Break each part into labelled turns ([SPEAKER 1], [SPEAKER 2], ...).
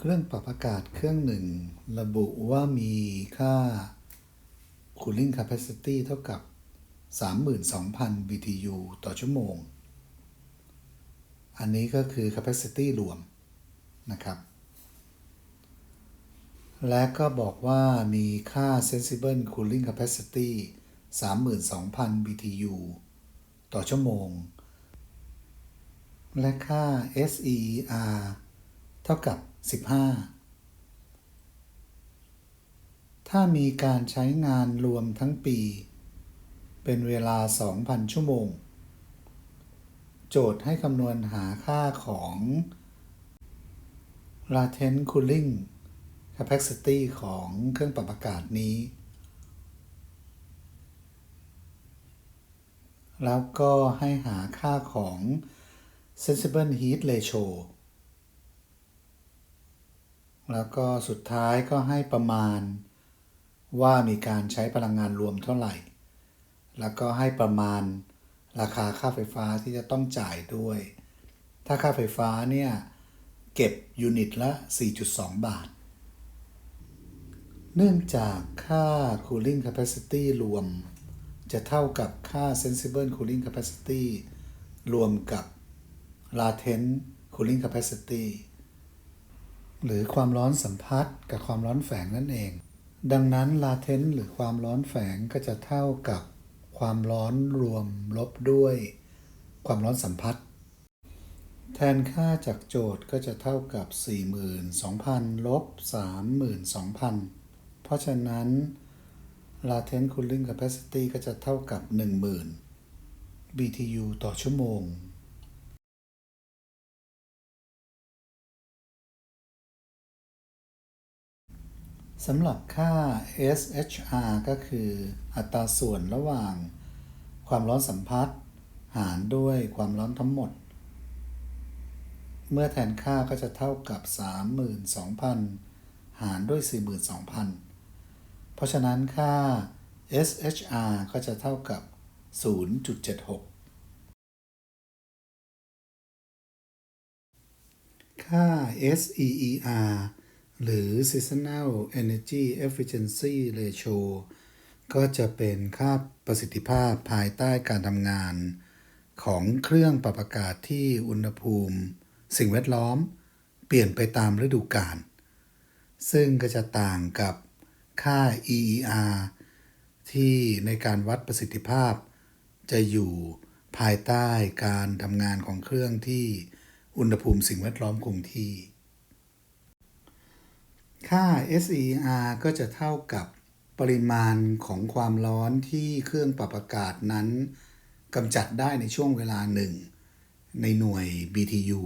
[SPEAKER 1] เครื่องปรับอากาศเครื่องหนึ่ง ระบุว่ามีค่า cooling capacity เท่ากับ 32,000 BTU ต่อชั่วโมง อันนี้ก็คือ capacity รวมนะครับ และก็บอกว่ามีค่า sensible cooling capacity 32,000 BTU ต่อชั่วโมง และค่า SER เท่ากับ 15 ถ้ามีการใช้งานรวมทั้งปี เป็นเวลา 2,000 ชั่วโมง โจทย์ให้คำนวณหาค่าของ latent cooling capacity ของเครื่องปรับอากาศนี้ แล้วก็ให้หาค่าของ sensible heat ratio แล้วก็สุดท้ายก็ให้ประมาณ ว่ามีการใช้พลังงานรวมเท่าไหร่ แล้วก็ให้ประมาณราคาค่าไฟฟ้าที่จะต้องจ่ายด้วย ถ้าค่าไฟฟ้าเนี่ยเก็บยูนิตละ 4.2 บาท เนื่องจากค่า cooling capacity รวม จะเท่ากับค่า sensible cooling capacity รวมกับ latent cooling capacity หรือความร้อนสัมพัทธ์กับความร้อนแฝงนั่นเอง ดังนั้น latent หรือความร้อนแฝงก็จะเท่ากับความร้อนรวมลบด้วย ความร้อนสัมพัทธ์ แทนค่าจากโจทย์ก็จะเท่ากับ 42,000ลบ32,000 เพราะฉะนั้น latent cooling capacity ก็จะเท่ากับ 10,000 BTU ต่อชั่วโมง สำหรับค่า SHR ก็คืออัตราส่วนระหว่าง ความร้อนสัมพัทธ์หารด้วยความร้อนทั้งหมด เมื่อแทนค่าก็จะเท่ากับ 32,000 หารด้วย 42,000 เพราะฉะนั้นค่า SHR ก็จะเท่ากับ 0.76 ค่า SEER หรือ Seasonal Energy Efficiency Ratio ก็จะเป็นค่าประสิทธิภาพภายใต้การทำงาน ของเครื่องปรับอากาศที่อุณหภูมิ สิ่งแวดล้อม เปลี่ยนไปตามฤดูกาล ซึ่งก็จะต่างกับค่า EER ที่ในการวัดประสิทธิภาพ จะอยู่ภายใต้การทำงานของเครื่องที่อุณหภูมิสิ่งแวดล้อมคงที่ ค่า SER ก็จะเท่ากับปริมาณของความร้อนที่เครื่องปรับอากาศนั้นกำจัดได้ในช่วงเวลาหนึ่ง ในหน่วย BTU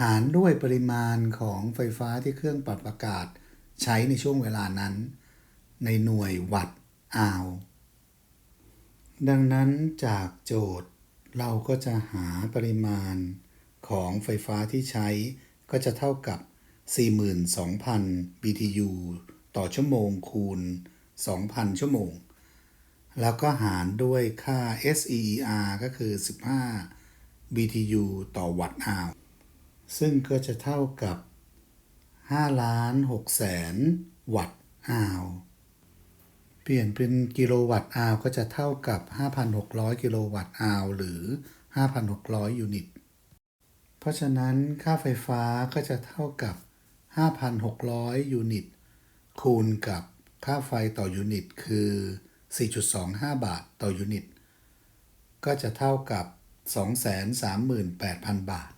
[SPEAKER 1] หารด้วยปริมาณของไฟฟ้าที่เครื่องปรับอากาศใช้ในช่วงเวลานั้น ในหน่วยวัตต์อาว ดังนั้นจากโจทย์เราก็จะหาปริมาณของไฟฟ้าที่ใช้ก็จะเท่ากับ 42,000 BTU ต่อชั่วโมงคูณ 2,000 ชั่วโมง แล้วก็หารด้วยค่า SEER ก็คือ 15 BTU ต่อวัตต์อาวซึ่งก็จะเท่ากับ5ล้าน6แสนวัตต์อาวเปลี่ยนเป็นกิโลวัตต์อาวก็จะเท่ากับ 5,600 กิโลวัตต์อาวหรือ 5,600 ยูนิต เพราะฉะนั้นค่าไฟฟ้าก็จะเท่ากับ 5,600 ยูนิต คูณกับค่าไฟต่อยูนิต คือ 4.25 บาทต่อยูนิต ก็จะเท่ากับ 238,000 บาท